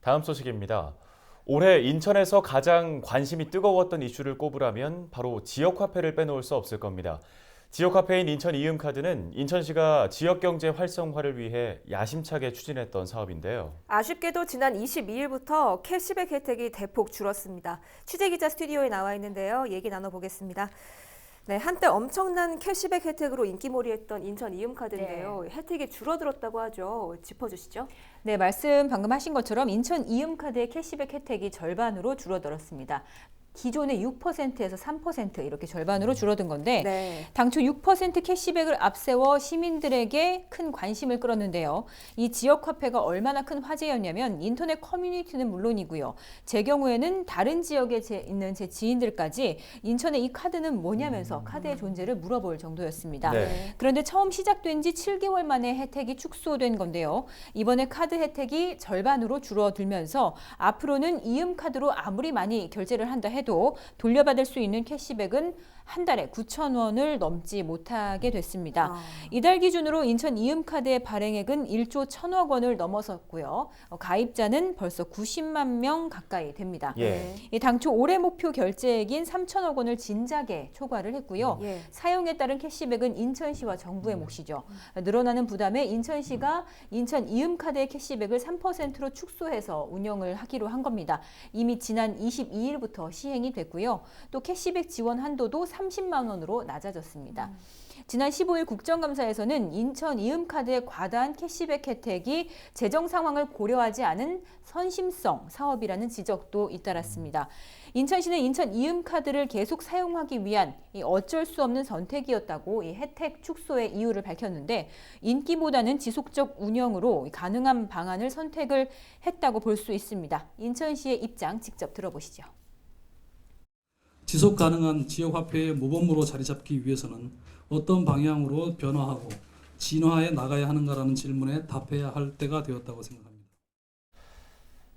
다음 소식입니다. 올해 인천에서 가장 관심이 뜨거웠던 이슈를 꼽으라면 바로 지역화폐를 빼놓을 수 없을 겁니다. 지역화폐인 인천 이음카드는 인천시가 지역경제 활성화를 위해 야심차게 추진했던 사업인데요. 아쉽게도 지난 22일부터 캐시백 혜택이 대폭 줄었습니다. 취재기자 스튜디오에 나와 있는데요. 얘기 나눠보겠습니다. 네, 한때 엄청난 캐시백 혜택으로 인기몰이했던 인천 이음카드인데요. 혜택이 줄어들었다고 하죠. 짚어주시죠. 네, 말씀 방금 하신 것처럼 인천 이음카드의 캐시백 혜택이 절반으로 줄어들었습니다. 기존의 6%에서 3% 이렇게 절반으로 줄어든 건데 네. 당초 6% 캐시백을 앞세워 시민들에게 큰 관심을 끌었는데요. 이 지역 화폐가 얼마나 큰 화제였냐면 인터넷 커뮤니티는 물론이고요. 제 경우에는 다른 지역에 제- 있는 제 지인들까지 인천의 이 카드는 뭐냐면서 카드의 존재를 물어볼 정도였습니다. 네. 그런데 처음 시작된 지 7개월 만에 혜택이 축소된 건데요. 이번에 카드 혜택이 절반으로 줄어들면서 앞으로는 이음 카드로 아무리 많이 결제를 한다 해도 돌려받을 수 있는 캐시백은 한 달에 9천 원을 넘지 못하게 됐습니다. 아. 이달 기준으로 인천 이음카드의 발행액은 1조 1천억 원을 넘어섰고요. 어, 가입자는 벌써 90만 명 가까이 됩니다. 예. 이 당초 올해 목표 결제액인 3천억 원을 진작에 초과를 했고요. 예. 사용에 따른 캐시백은 인천시와 정부의 몫이죠. 늘어나는 부담에 인천시가 인천 이음카드의 캐시백을 3%로 축소해서 운영을 하기로 한 겁니다. 이미 지난 22일부터 시 행이 됐고요. 또 캐시백 지원 한도도 30만 원으로 낮아졌습니다. 지난 15일 국정감사에서는 인천 이음카드의 과다한 캐시백 혜택이 재정 상황을 고려하지 않은 선심성 사업이라는 지적도 잇따랐습니다. 인천시는 인천 이음카드를 계속 사용하기 위한 이 어쩔 수 없는 선택이었다고 이 혜택 축소의 이유를 밝혔는데 인기보다는 지속적 운영으로 가능한 방안을 선택을 했다고 볼 수 있습니다. 인천시의 입장 직접 들어보시죠. 지속 가능한 지역 화폐의 모범으로 자리 잡기 위해서는 어떤 방향으로 변화하고 진화해 나가야 하는가라는 질문에 답해야 할 때가 되었다고 생각합니다.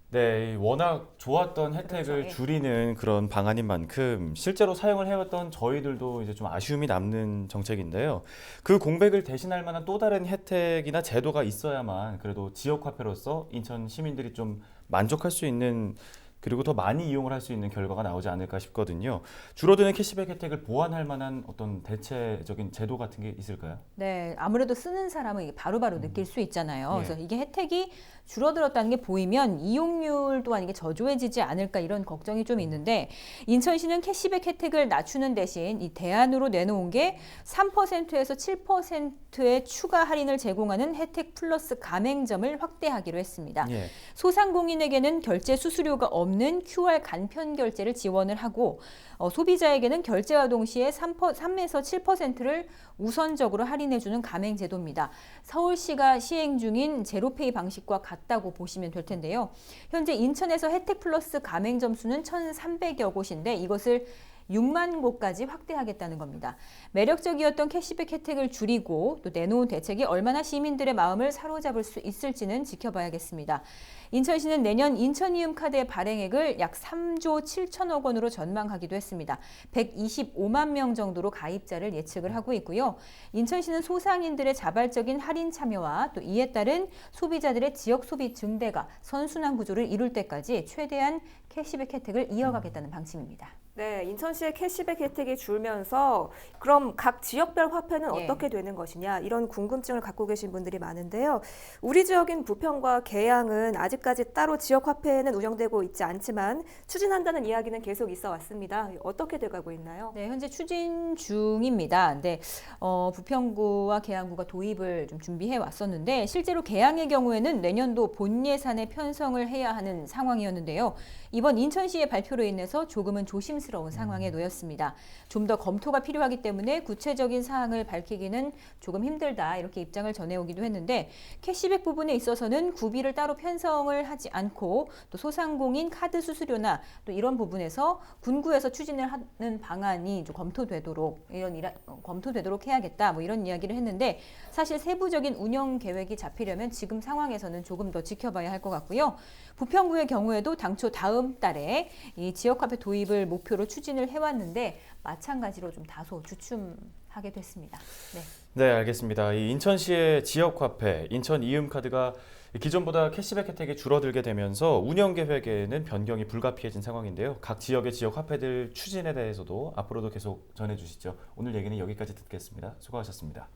네, 이 워낙 좋았던 혜택을 그렇죠, 예. 줄이는 그런 방안인 만큼 실제로 사용을 해왔던 저희들도 이제 좀 아쉬움이 남는 정책인데요. 그 공백을 대신할 만한 또 다른 혜택이나 제도가 있어야만 그래도 지역 화폐로서 인천 시민들이 좀 만족할 수 있는 그리고 더 많이 이용을 할 수 있는 결과가 나오지 않을까 싶거든요. 줄어드는 캐시백 혜택을 보완할 만한 어떤 대체적인 제도 같은 게 있을까요? 네, 아무래도 쓰는 사람은 바로 바로 느낄 수 있잖아요. 예. 그래서 이게 혜택이 줄어들었다는 게 보이면 이용률 또한 이게 저조해지지 않을까 이런 걱정이 좀 있는데 인천시는 캐시백 혜택을 낮추는 대신 이 대안으로 내놓은 게 3%에서 7%의 추가 할인을 제공하는 혜택 플러스 가맹점을 확대하기로 했습니다. 예. 소상공인에게는 결제 수수료가 없는 QR 간편 결제를 지원을 하고 어, 소비자에게는 결제와 동시에 3, 3에서 7%를 우선적으로 할인해주는 가맹 제도입니다. 서울시가 시행 중인 제로페이 방식과 같다고 보시면 될 텐데요. 현재 인천에서 혜택 플러스 가맹점 수는 1,300여 곳인데 이것을 6만 곳까지 확대하겠다는 겁니다. 매력적이었던 캐시백 혜택을 줄이고 또 내놓은 대책이 얼마나 시민들의 마음을 사로잡을 수 있을지는 지켜봐야겠습니다. 인천시는 내년 인천이음 카드의 발행액을 약 3조 7천억 원으로 전망하기도 했습니다. 125만 명 정도로 가입자를 예측을 하고 있고요. 인천시는 소상인들의 자발적인 할인 참여와 또 이에 따른 소비자들의 지역 소비 증대가 선순환 구조를 이룰 때까지 최대한 캐시백 혜택을 이어가겠다는 방침입니다. 네, 인천시의 캐시백 혜택이 줄면서 그럼 각 지역별 화폐는 예. 어떻게 되는 것이냐 이런 궁금증을 갖고 계신 분들이 많은데요. 우리 지역인 부평과 계양은 아직까지 따로 지역 화폐는 운영되고 있지 않지만 추진한다는 이야기는 계속 있어 왔습니다. 어떻게 돼가고 있나요? 네, 현재 추진 중입니다. 근데 어, 부평구와 계양구가 도입을 좀 준비해 왔었는데 실제로 계양의 경우에는 내년도 본 예산에 편성을 해야 하는 상황이었는데요. 이번 인천시의 발표로 인해서 조금은 조심 스러운 상황에 놓였습니다. 좀 더 검토가 필요하기 때문에 구체적인 사항을 밝히기는 조금 힘들다 이렇게 입장을 전해오기도 했는데 캐시백 부분에 있어서는 구비를 따로 편성을 하지 않고 또 소상공인 카드 수수료나 또 이런 부분에서 군구에서 추진을 하는 방안이 좀 검토되도록 이런 일하, 어, 검토되도록 해야겠다 뭐 이런 이야기를 했는데 사실 세부적인 운영 계획이 잡히려면 지금 상황에서는 조금 더 지켜봐야 할 것 같고요. 부평구의 경우에도 당초 다음 달에 이 지역화폐 도입을 목표로 추진을 해왔는데 마찬가지로 좀 다소 주춤하게 됐습니다. 네. 네, 알겠습니다. 이 인천시의 지역 화폐, 인천 이음 카드가 기존보다 캐시백 혜택이 줄어들게 되면서 운영 계획에는 변경이 불가피해진 상황인데요. 각 지역의 지역 화폐들 추진에 대해서도 앞으로도 계속 전해 주시죠. 오늘 얘기는 여기까지 듣겠습니다. 수고하셨습니다.